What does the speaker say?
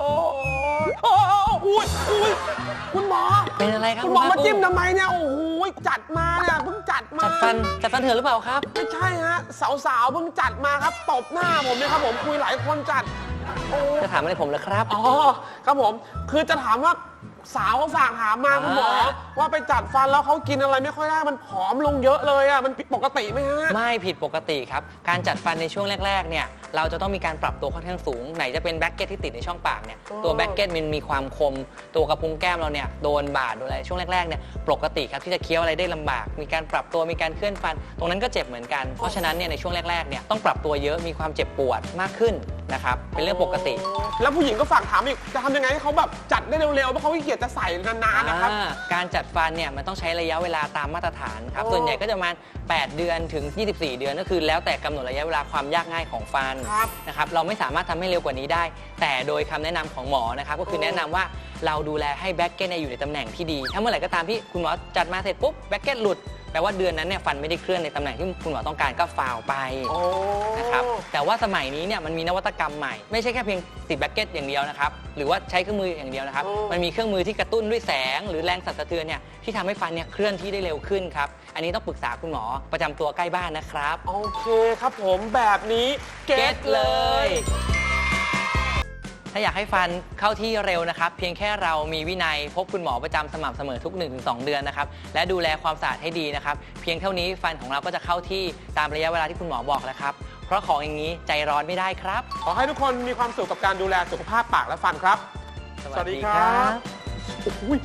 อุ้ยอุ้ยคุณหมอ เป็นอะไรครับคุณหมอณมาภคภูจิ้มทำไมเนี่ย โอ้โหจัดมาเนี่ยเพิ่งจัดมาจัดฟันจัดฟันเถื่อนหรือเปล่าครับ ไม่ใช่ฮะ สาวๆเพิ่งจัดมาครับตบหน้าผมเนี่ยครับผมคุยหลายคนจัดโอ้จะถามอะไรผมเหรอครับ อ๋อ ครับผม คือจะถามว่า สาวเขาฝากถามมาคุณหมออ่าว่าไปจัดฟันแล้วเขากินอะไรไม่ค่อยได้มันผอมลงเยอะเลยอะมันผิดปกติไหมฮะ ไม่ผิดปกติครับ การจัดฟันในช่วงแรก ๆ เนี่ย เราจะต้องมีการปรับตัวค่อนข้างสูง ไหนจะเป็นแบ็กเก็ตที่ติดในช่องปากเนี่ยอ๋อตัวแบ็กเก็ตมันมีความคม ตัวกระพุ้งแก้มเราเนี่ยโดนบาดโดนอะไรช่วงแรกๆเนี่ยปกติครับที่จะเคี้ยวอะไรได้ลำบาก มีการปรับตัวมีการเคลื่อนฟัน ตรงนั้นก็เจ็บเหมือนกัน เพราะฉะนั้นเนี่ยในช่วงแรกๆเนี่ยต้องปรับตัวเยอะมีความเจ็บปวดมากขึ้น นะครับ เป็นเรื่องปกติ แล้วผู้หญิงก็ฝากถามอีกจะทำยังไงให้เขาแบบจัดได้เร็วๆเพราะเขาขี้เกียจจะใส่นานๆนะครับ อ่าการจัดฟันเนี่ยมันต้องใช้ระยะเวลาตามมาตรฐานครับ โอ้ ส่วนใหญ่ก็จะประมาณ 8 เดือนถึง 24 เดือนก็คือ แล้วแต่กำหนดระยะเวลาความยากง่ายของฟันครับ นะครับ เราไม่สามารถทำให้เร็วกว่านี้ได้ แต่โดยคำแนะนำของหมอนะครับ ก็คือโอ้แนะนำว่าเราดูแลให้แบ็กเก็ตเนี่ยอยู่ในตำแหน่งที่ดี ถ้าเมื่อไหร่ก็ตามที่คุณหมอจัดมาเสร็จปุ๊บแบ็กเก็ตหลุด แปลว่าเดือนนั้นเนี่ยฟันไม่ได้เคลื่อนในตำแหน่งที่คุณหมอต้องการก็ฟาวไปโอ้นะครับแต่ว่าสมัยนี้เนี่ยมันมีนวัตกรรมใหม่ ไม่ใช่แค่เพียงติดแบ็กเก็ตอย่างเดียวนะครับหรือว่าใช้เครื่องมืออย่างเดียวนะครับโอ้มันมีเครื่องมือที่กระตุ้นด้วยแสง หรือแรงสั่นสะเทือนเนี่ยที่ทำให้ฟันเนี่ยเคลื่อนที่ได้เร็วขึ้นครับอันนี้ต้องปรึกษาคุณหมอประจำตัวใกล้บ้านนะครับ โอเคครับผมแบบนี้ เก็ตเลย ถ้าอยากให้ฟันเข้าที่เร็วนะครับ เพียงแค่เรามีวินัย พบคุณหมอประจำสม่ำเสมอทุก 1-2 เดือนนะครับ และดูแลความสะอาดให้ดีนะครับ เพียงเท่านี้ฟันของเราก็จะเข้าที่ตามระยะเวลาที่คุณหมอบอกแล้วครับ เพราะของอย่างนี้ใจร้อนไม่ได้ครับ ขอให้ทุกคนมีความสุขกับการดูแลสุขภาพปากและฟันครับโอ้ย